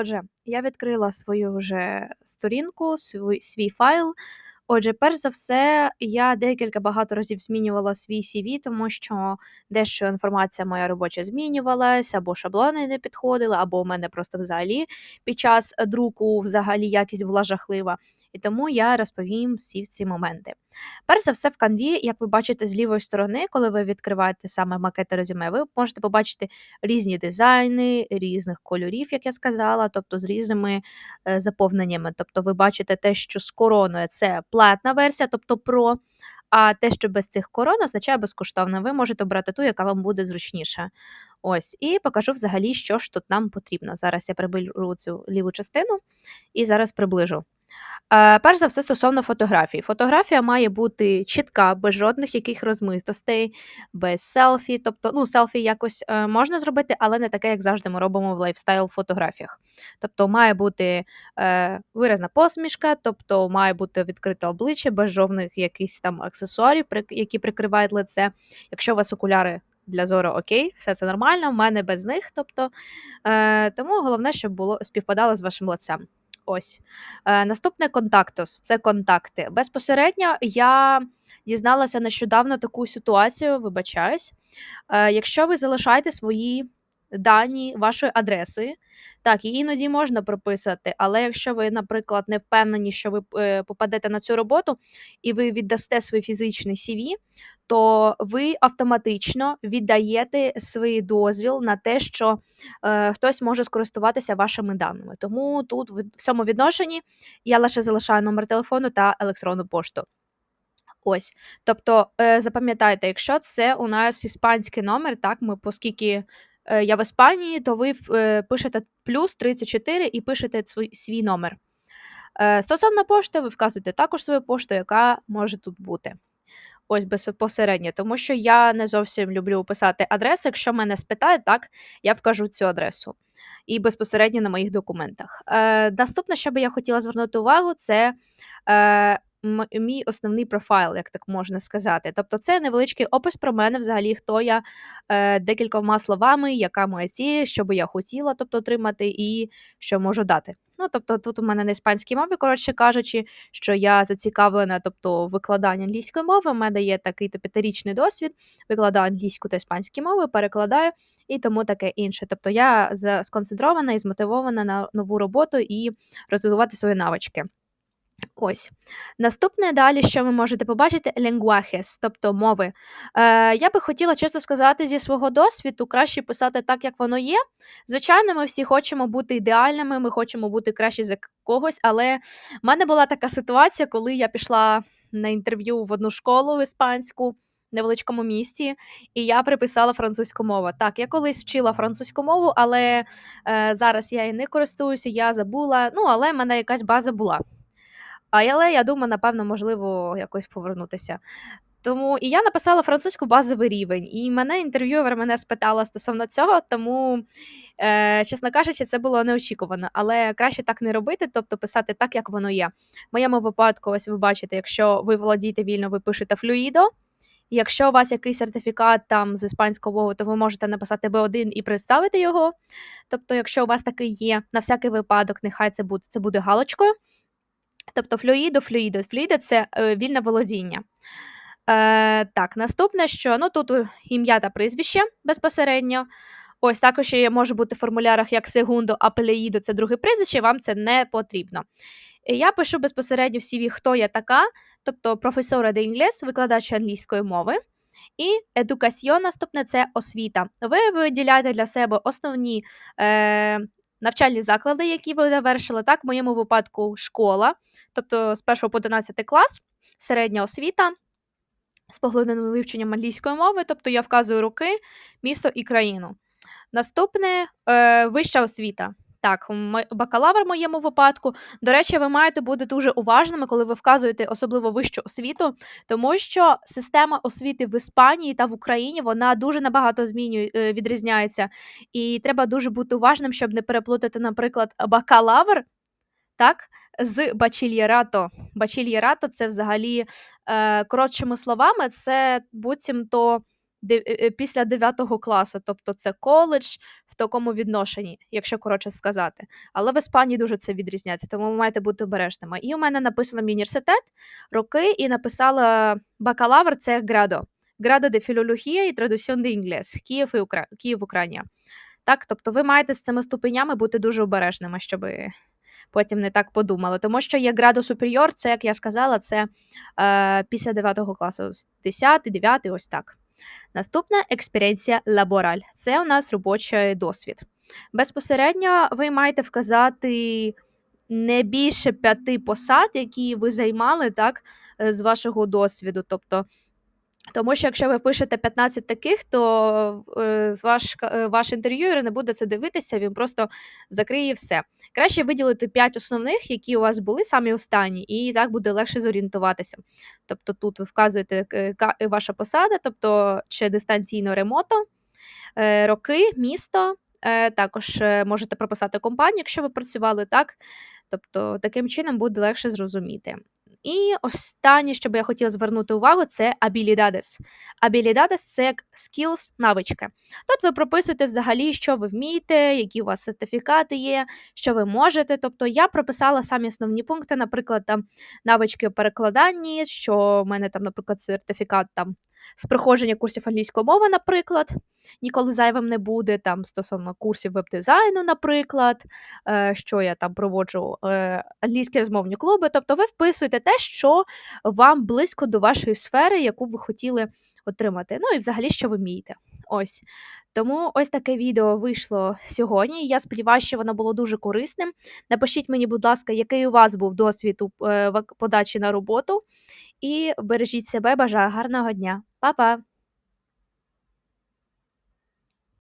Отже, я відкрила свою вже сторінку, свій свій файл. Отже, перш за все, я декілька багато разів змінювала свій CV, тому що дещо інформація моя робоча змінювалась, або шаблони не підходили, або у мене просто взагалі під час друку взагалі якість була жахлива. І тому я розповім всі ці моменти. Перш за все, в канві, як ви бачите з лівої сторони, коли ви відкриваєте саме макети резюме, ви можете побачити різні дизайни, різних кольорів, як я сказала, тобто з різними е, заповненнями. Тобто, ви бачите те, що з короною це платна версія, тобто Pro, а те, що без цих корон, означає безкоштовно. Ви можете обрати ту, яка вам буде зручніша. Ось, і покажу взагалі, що ж тут нам потрібно. Зараз я приберу цю ліву частину і зараз приближу. Е, перш за все, стосовно фотографій. Фотографія має бути чітка, без жодних яких розмитостей, без селфі. Тобто, ну, селфі якось е, можна зробити, але не таке, як завжди ми робимо в лайфстайл-фотографіях. Тобто, має бути е, виразна посмішка, тобто має бути відкрите обличчя, без жодних якихось там аксесуарів, які прикривають лице. Якщо у вас окуляри. Для зору окей, все це нормально, в мене без них. Тобто, е, Тому головне, щоб було співпадало з вашим лицем. Ось. Е, Наступне контактус це контакти. Безпосередньо я дізналася нещодавно таку ситуацію, вибачаюсь. Е, Якщо ви залишаєте свої дані вашої адреси, так, і іноді можна прописати, але якщо ви, наприклад, не впевнені, що ви е, попадете на цю роботу і ви віддасте свій фізичний CV, то ви автоматично віддаєте свій дозвіл на те, що е, хтось може скористуватися вашими даними. Тому тут в цьому відношенні я лише залишаю номер телефону та електронну пошту. Ось, тобто, е, запам'ятайте, якщо це у нас іспанський номер, так, ми, оскільки е, я в Іспанії, то ви е, пишете плюс 34 і пишете свій, свій номер. Е, стосовно пошти, ви вказуєте також свою пошту, яка може тут бути. Ось безпосередньо, тому що я не зовсім люблю писати адреси. Якщо мене спитають, так я вкажу цю адресу. І безпосередньо на моїх документах. Е, Наступне, що би я хотіла звернути увагу, це е, мій основний профайл, як так можна сказати. Тобто, це невеличкий опис про мене, взагалі, хто я е, декількома словами, яка моя ціль, що би я хотіла тобто, отримати, і що можу дати. Ну, тобто, тут у мене на іспанській мові, коротше кажучи, що я зацікавлена, тобто викладання англійської мови. У мене є такий то п'ятирічний досвід, викладаю англійську та іспанську мови, перекладаю і тому таке інше. Тобто я сконцентрована і змотивована на нову роботу і розвивати свої навички. Ось. Наступне далі, що ви можете побачити, lenguajes, тобто мови. Е, Я би хотіла чесно сказати, зі свого досвіду краще писати так, як воно є. Звичайно, ми всі хочемо бути ідеальними, ми хочемо бути краще за когось, але в мене була така ситуація, коли я пішла на інтерв'ю в одну школу іспанську. Невеличкому місті, і я приписала французьку мову. Так, я колись вчила французьку мову, але е, зараз я і не користуюся, я забула. Ну, але в мене якась база була. Але я думаю, напевно, можливо, якось повернутися. Тому і я написала французьку базовий рівень, і мене інтерв'юер мене спитала стосовно цього, тому, е, чесно кажучи, це було неочікувано. Але краще так не робити, тобто писати так, як воно є. В моєму випадку, ось ви бачите, якщо ви володієте вільно, ви пишете флюїдо. Якщо у вас якийсь сертифікат там з іспанського мови, то ви можете написати B1 і представити його. Тобто, якщо у вас такий є, на всякий випадок, нехай це буде це буде галочкою. Тобто флюїдо, флюїдо. Флюїдо це е, вільне володіння. Е, Так, наступне, що ну тут ім'я та прізвище безпосередньо. Ось також може бути в формулярах як сегундо, апелеїдо це друге прізвище, вам це не потрібно. Я пишу безпосередньо в CV, хто я така, тобто професора де інглес, викладач англійської мови. І едукаціон наступне це освіта. Ви виділяєте для себе основні е, навчальні заклади, які ви завершили. Так, в моєму випадку школа, тобто з 1 по 11 клас, середня освіта з поглибленим вивченням англійської мови, тобто я вказую роки, місто і країну. Наступне е, вища освіта. Так, бакалавр в моєму випадку. До речі, ви маєте бути дуже уважними, коли ви вказуєте особливо вищу освіту, тому що система освіти в Іспанії та в Україні вона дуже набагато змінює е, відрізняється. І треба дуже бути уважним, щоб не переплутати, наприклад, бакалавр так, з бачільєрато. Бачільєрато це взагалі, е, коротшими словами, це буцімто після 9 класу, тобто це коледж в такому відношенні, якщо коротше сказати. Але в Іспанії дуже це відрізняється, тому ви маєте бути обережними. І у мене написано мій університет, роки, і написала бакалавр це градо. Градо де філологія і традиціон де інглес. Київ і Укра... Київ, Україна. Так, тобто ви маєте з цими ступенями бути дуже обережними, щоб потім не так подумали. Тому що є градо суперіор, це, як я сказала, це е, після 9 класу, 10, 9, ось так. Наступна експеріенція лабораль. Це у нас робочий досвід. Безпосередньо ви маєте вказати не більше п'яти посад, які ви займали так, е, з вашого досвіду. Тобто, тому що якщо ви пишете 15 таких, то е, ваш, е, ваш інтерв'юер не буде це дивитися, він просто закриє все. Краще виділити 5 основних, які у вас були самі останні, і так буде легше зорієнтуватися. Тобто тут ви вказуєте е, ваша посада, тобто чи дистанційно ремото, роки, місто. Також можете прописати компанію, якщо ви працювали так. Тобто, таким чином буде легше зрозуміти. І останнє, що би я хотіла звернути увагу, це abilidades. Abilidades – це як skills, навички. Тут ви прописуєте взагалі, що ви вмієте, які у вас сертифікати є, що ви можете. Тобто я прописала самі основні пункти, наприклад, там навички у перекладанні, що в мене там, наприклад, сертифікат там з проходження курсів англійської мови, наприклад, ніколи зайвим не буде. Там стосовно курсів веб-дизайну, наприклад, е, що я там проводжу е, англійські розмовні клуби. Тобто ви вписуєте те, що вам близько до вашої сфери, яку ви хотіли отримати. Ну і взагалі, що ви вмієте. Ось. Тому ось таке відео вийшло сьогодні. Я сподіваюся, що воно було дуже корисним. Напишіть мені, будь ласка, який у вас був досвід у е, подачі на роботу. І бережіть себе, бажаю гарного дня. Па-па!